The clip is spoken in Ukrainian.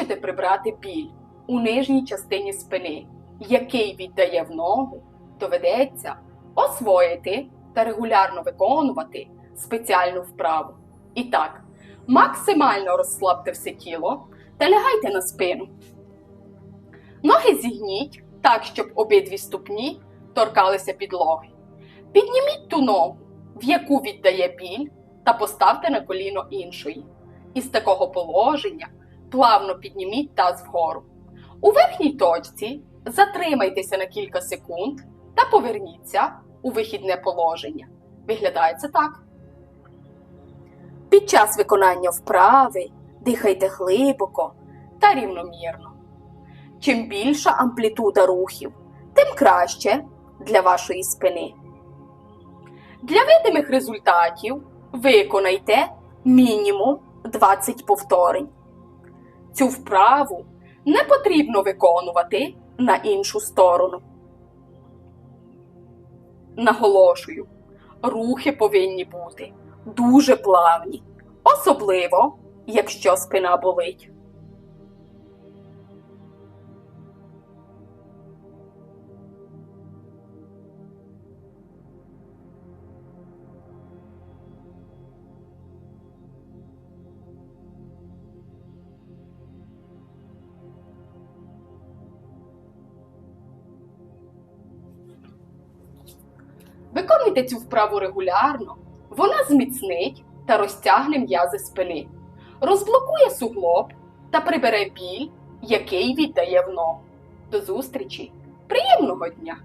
Хочете прибрати біль у нижній частині спини, який віддає в ногу, доведеться освоїти та регулярно виконувати спеціальну вправу. І так, максимально розслабте все тіло та лягайте на спину. Ноги зігніть так, щоб обидві ступні торкалися підлоги. Підніміть ту ногу, в яку віддає біль, та поставте на коліно іншої. Із такого положення плавно підніміть таз вгору. У верхній точці затримайтеся на кілька секунд та поверніться у вихідне положення. Виглядає це так. Під час виконання вправи дихайте глибоко та рівномірно. Чим більша амплітуда рухів, тим краще для вашої спини. Для видимих результатів виконайте мінімум 20 повторень. Цю вправу не потрібно виконувати на іншу сторону. Наголошую, рухи повинні бути дуже плавні, особливо якщо спина болить. Виконуйте цю вправу регулярно, вона зміцнить та розтягне м'язи спини, розблокує суглоб та прибере біль, який віддає в ногу. До зустрічі! Приємного дня!